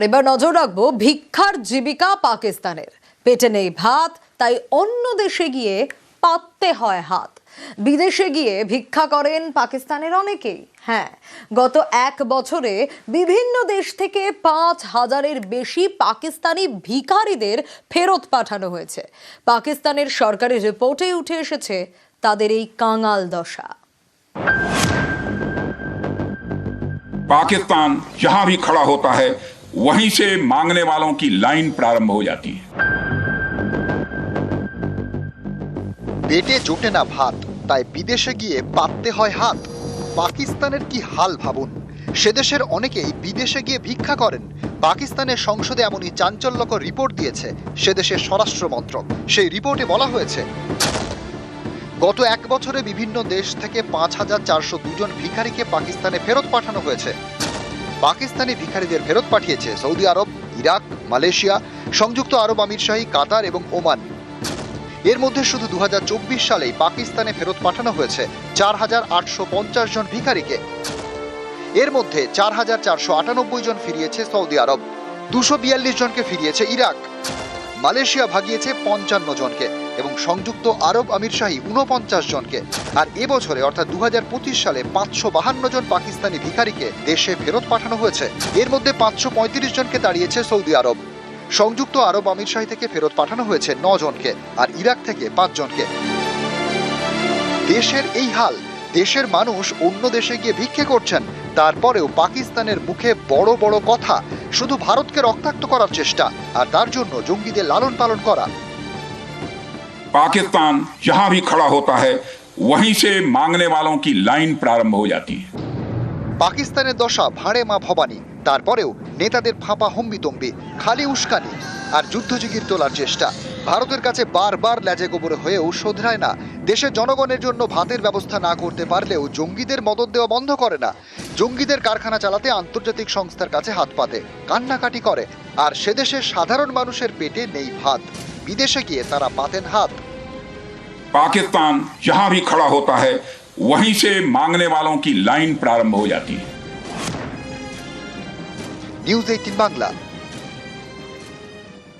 এবার নজর রাখবো ভিক্ষার জীবিকা পাকিস্তানের পেটে নেই ভাত তাই অন্য দেশে গিয়ে পাততে হয় হাত বিদেশে গিয়ে ভিক্ষা করেন পাকিস্তানের অনেকেই হ্যাঁ গত এক বছরে বিভিন্ন দেশ থেকে পাঁচ হাজারের বেশি পাকিস্তানি ভিখারিদের ফেরত পাঠানো হয়েছে পাকিস্তানের সরকারি রিপোর্টে উঠে এসেছে তাদের এই কাঙাল দশা पाकिस्तान जहां भी खड़ा होता है वहीं से मांगने वालों की लाइन प्रारंभ हो जाती है পেটে জোটে না ভাত তাই বিদেশে গিয়ে পাততে হয় হাত পাকিস্তানের কি হাল ভাবুন সে দেশের অনেকেই বিদেশে গিয়ে ভিক্ষা করেন পাকিস্তানের সংসদে এমনই চাঞ্চল্যকর রিপোর্ট দিয়েছে সে দেশের স্বরাষ্ট্র মন্ত্রক সেই রিপোর্টে বলা হয়েছে গত এক বছরে বিভিন্ন দেশ থেকে পাঁচ হাজার চারশো দুজন ভিখারিকে পাকিস্তানে ফেরত পাঠানো হয়েছে পাকিস্তানি ভিখারিদের ফেরত পাঠিয়েছে সৌদি আরব, ইরাক, মালয়েশিয়া, সংযুক্ত আরব আমিরশাহী কাতার এবং ওমান। এর মধ্যে শুধু দু হাজার চব্বিশ সালেই পাকিস্তানে ফেরত পাঠানো হয়েছে চার হাজার আটশো পঞ্চাশ জন ভিখারিকে। এর মধ্যে চার হাজার চারশো আটানব্বই জন ফিরিয়েছে সৌদি আরব। দুশো বিয়াল্লিশ জনকে ফিরিয়েছে ইরাক। মালয়েশিয়া ভাগিয়েছে পঞ্চান্ন জনকে। এবং সংযুক্ত আরব আমিরশাহী উনপঞ্চাশ জনকে। আর এবছরে অর্থাৎ দু সালে, পাঁচশো বাহান্ন জন পাকিস্তানি ভিখারিকে দেশে ফেরত পাঠানো হয়েছে। এর মধ্যে পাঁচশো পঁয়ত্রিশ জনকে দাঁড়িয়েছে সৌদি আরব। সংযুক্ত আরব আমিরশাহী থেকে ফেরত পাঠানো হয়েছে ন জনকে, আর ইরাক থেকে পাঁচ জনকে। দেশের এই হাল, দেশের মানুষ অন্য দেশে গিয়ে ভিক্ষে করছেন, তারপরেও পাকিস্তানের মুখে বড় বড় কথা। শুধু ভারতকে রক্তাক্ত করার চেষ্টা, আর তার জন্য জঙ্গিদের লালন পালন করা। पाकिस्तान जहां भी खड़ा होता है वहीं से मांगने वालों की लाइन प्रारंभ हो जाती है পাকিস্তানের দশা ভাঁড়ে মা ভবানী তারপরেও নেতাদের ফাঁপা হম্বিতম্বি খালি উস্কানি আর যুদ্ধজিগির তোলার চেষ্টা ভারতের কাছে বারবার ল্যাজে গোবরে হয়েও শোধরায় না দেশের জনগণের জন্য ভাতের ব্যবস্থা না করতে পারলেও জঙ্গিদের মদত দেওয়া বন্ধ করে না জঙ্গিদের কারখানা চালাতে আন্তর্জাতিক সংস্থার কাছে হাত পাতে কান্নাকাটি করে আর সে দেশের সাধারণ মানুষের পেটে নেই ভাত বিদেশে গিয়ে তারা পাতেন হাত पाकिस्तान जहां भी खड़ा होता है वहीं से मांगने वालों की लाइन प्रारंभ हो जाती है নিউজ এইটিন বাংলা